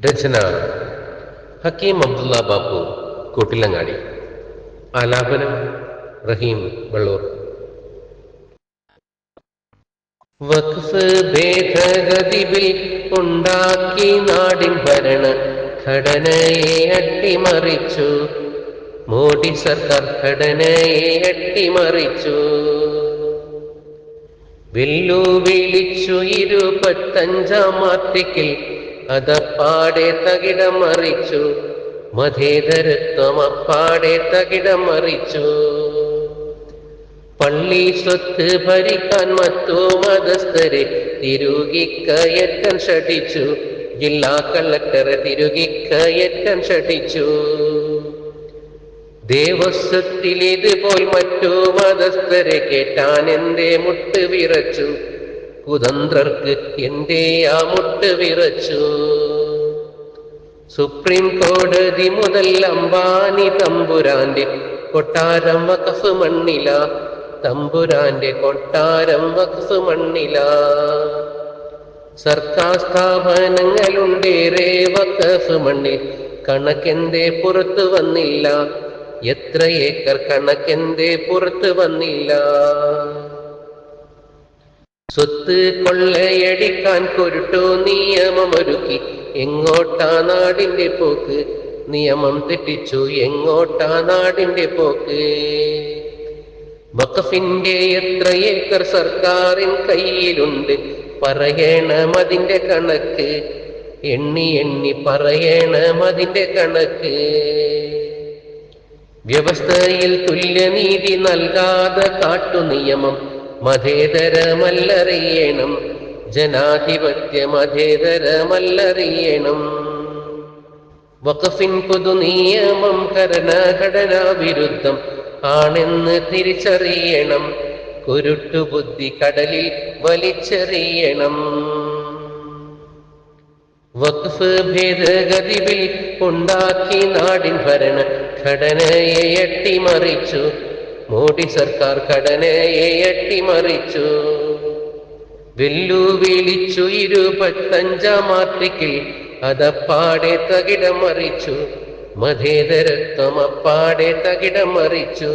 രചന ഹക്കീം അബ്ദുള്ള ബാപ്പു കൂട്ടിലങ്ങാടി. ആലാപനം റഹീം വള്ളൂർ. വഖഫ് ഭേദഗതി ബിൽ ഉണ്ടാക്കി നാടിൻ ഭരണ ഘടനയെ അട്ടിമറിച്ചു. മോഡി സർക്കാർ ഘടനയെ അട്ടിമറിച്ചു. വെല്ലുവിളിച്ചു ഇരുപത്തഞ്ചാം ആർട്ടിക്കിൽ അതപ്പാടെ തകിടം മറിച്ചു മതേതരത്വം അപ്പാടെ തകിടം മറിച്ചു പള്ളി സ്വത്ത് ഭരിക്കാൻ മറ്റു മതസ്ഥരെ തിരുകിക്കയറ്റം ഷടിച്ചു ജില്ലാ കളക്ടറെ തിരുകിക്കയറ്റം ഷടിച്ചു ദേവസ്വത്തിലിതുപോൽ മറ്റു മതസ്ഥരെ കേട്ടാൻ എന്റെ മുട്ട് വിറച്ചു. കുതന്ത്രർക്ക് എന്റെ ആ മുട്ട് വിറച്ചു? സുപ്രീം കോടതി മുതൽ അംബാനി തമ്പുരാന്റെ കൊട്ടാരം വഖഫ് മണ്ണില. തമ്പുരാന്റെ കൊട്ടാരം വഖഫ് മണ്ണില. സർക്കാർ സ്ഥാപനങ്ങളുണ്ടേറെ വഖഫ് മണ്ണിൽ. കണക്കെന്തേ പുറത്തു വന്നില്ല? എത്ര ഏക്കർ കണക്കെന്തേ പുറത്തു വന്നില്ല? സ്വത്ത് കൊള്ളയടിക്കാൻ കൊരുട്ടോ നിയമമൊരുക്കി. എങ്ങോട്ടാ നാടിന്റെ പോക്ക്? നിയമം തെറ്റിച്ചു എങ്ങോട്ടാ നാടിന്റെ പോക്ക്? വഖഫിന്റെ എത്ര ഏക്കർ സർക്കാരിൻ കയ്യിലുണ്ട്? പറയണം അതിന്റെ കണക്ക്. എണ്ണി എണ്ണി പറയണം അതിന്റെ കണക്ക്. വ്യവസ്ഥയിൽ തുല്യനീതി നൽകാതെ കാട്ടു നിയമം. മതേതരമല്ലറിയണം ജനാധിപത്യ മതേതരമല്ലറിയണം വഖഫിൻ പുതുനിയമം നിയമം ഭരണഘടനാ വിരുദ്ധം ആണെന്ന് തിരിച്ചറിയണം. കുരുട്ടുബുദ്ധി കടലിൽ വലിച്ചെറിയണം. വഖഫ് ഭേദഗതി ബിൽ ഉണ്ടാക്കി നാടിൻ ഭരണ ഘടനയെ അട്ടിമറിച്ചു മോഡി സർക്കാർ ഘടനയെ അട്ടിമറിച്ചു വെല്ലുവിളിച്ചു ഇരുപത്തഞ്ചാം ആർട്ടിക്കിൽ അതപ്പാടെ തകിടമറിച്ചു മതേതരത്വം അപ്പാടെ തകിടം മറിച്ചു.